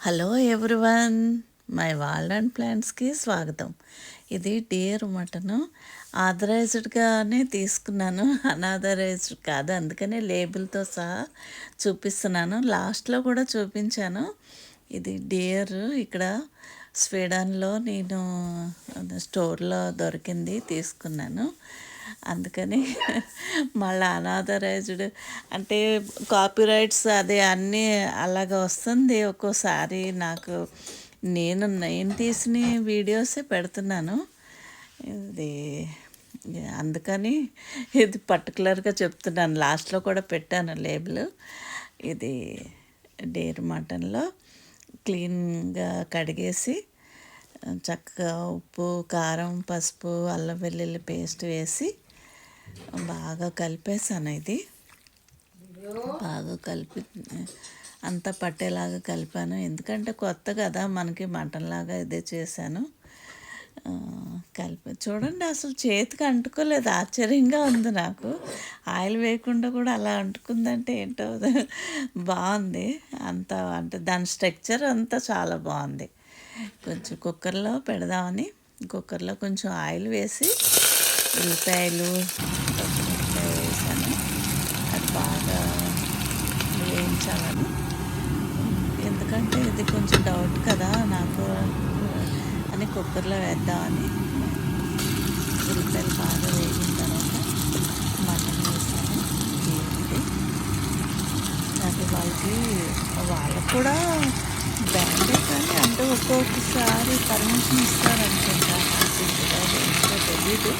Hello everyone my world and ప్లాంట్స్కి స్వాగతం. ఇది dear mutton. ఆథరైజ్డ్గానే తీసుకున్నాను. అనాథరైజ్డ్ కాదు. అందుకనే లేబుల్తో సహా చూపిస్తున్నాను. లాస్ట్లో కూడా చూపించాను. ఇది డియర్ ఇక్కడ స్వీడన్లో నేను స్టోర్లో దొరికింది తీసుకున్నాను. అందుకని మళ్ళీ అనాథరైజ్డ్. అంటే కాపీరైట్స్ అదే అన్నీ అలాగ వస్తుంది. ఒక్కోసారి నాకు నేను నేను తీసిన వీడియోసే పెడుతున్నాను. ఇది అందుకని ఇది పర్టికులర్గా చెప్తున్నాను. లాస్ట్లో కూడా పెట్టాను లేబుల్. ఇది డేర్ మటన్లో క్లీన్గా కడిగేసి చక్కగా ఉప్పు కారం పసుపు అల్లం వెల్లుల్లి పేస్ట్ వేసి బాగా కలిపేసాను ఇది. బాగా కలిపి అంతా పట్టేలాగా కలిపాను. ఎందుకంటే కొత్త కదా మనకి మటన్ లాగా ఇదే చేశాను. కలిపి చూడండి అసలు చేతికి అంటుకోలేదు. ఆశ్చర్యంగా ఉంది నాకు. ఆయిల్ వేయకుండా కూడా అలా అంటుకుందంటే ఏంటో బాగుంది. అంత అంటే దాని స్ట్రక్చర్ అంతా చాలా బాగుంది. కొంచెం కుక్కర్లో పెడదామని కుక్కర్లో కొంచెం ఆయిల్ వేసి ఉల్లిపాయలు పచ్చిమిరపకాయ వేసాను. అది బాగా వేయించాలని. ఎందుకంటే ఇది కొంచెం డౌట్ కదా నాకు అని కుక్కర్లో వేద్దామని ఉల్లిపాయలు బాగా వేగిన తర్వాత మటన్ వేసాను. ఏంటి అది వాళ్ళకి వాళ్ళకు కూడా బ్యాండే కానీ అంటే ఒక్కొక్కసారి పర్మిషన్ ఇస్తారనుకుంటా. తెలియదు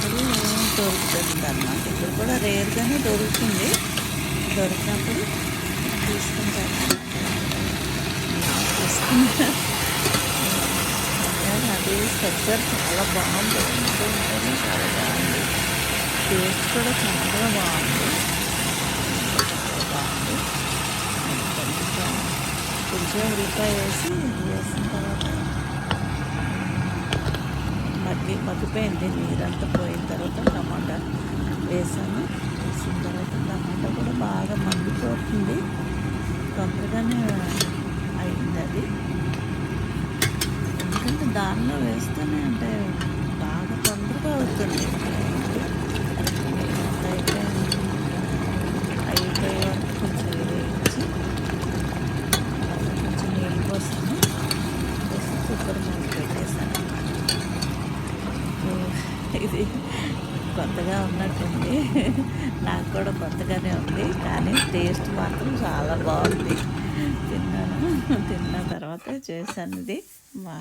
తెలీదు దొరుకుతుంది అన్నమాట ఇప్పుడు కూడా రేర్గానే దొరుకుతుంది. దొరికినప్పుడు తీసుకుంటాను తీసుకుంటా అది స్ట్రక్చర్ చాలా బాగుంది ఉంటేనే చాలా బాగుంది. టేస్ట్ కూడా చాలా బాగుంది. బాగుంది. కొంచెం ఉల్లిపాయ వేసి వేసిన తర్వాత మగ్గిపోయింది నీరంతా పోయిన తర్వాత టమాటా వేసాను. వేసిన తర్వాత టమాటా కూడా బాగా మగ్గిపోతుంది తొందరగానే అయింది అది. ఎందుకంటే దానిలో వేస్తేనే అంటే బాగా తొందరగా అవుతుంది. ఇది. కొత్తగా ఉన్నట్టుంది. నాకు కూడా కొత్తగానే ఉంది. కానీ టేస్ట్ మాత్రం చాలా బాగుంది. తిన్నాను. తిన్న తర్వాత చేశాను ఇది. మా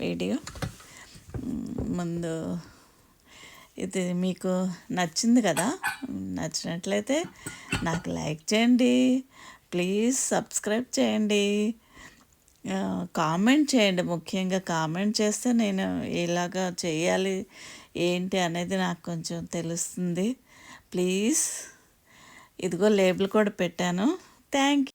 వీడియో. ముందు ఇది మీకు నచ్చింది కదా? నచ్చినట్లయితే నాకు లైక్ చేయండి. ప్లీజ్ సబ్స్క్రైబ్ చేయండి. కామెంట్ చేయండి. ముఖ్యంగా కామెంట్ చేస్తే నేను ఇలాగా చేయాలి ఏంటి అనేది నాకు కొంచెం తెలుస్తుంది. ప్లీజ్. ఇదిగో లేబుల్ కూడా పెట్టాను. థ్యాంక్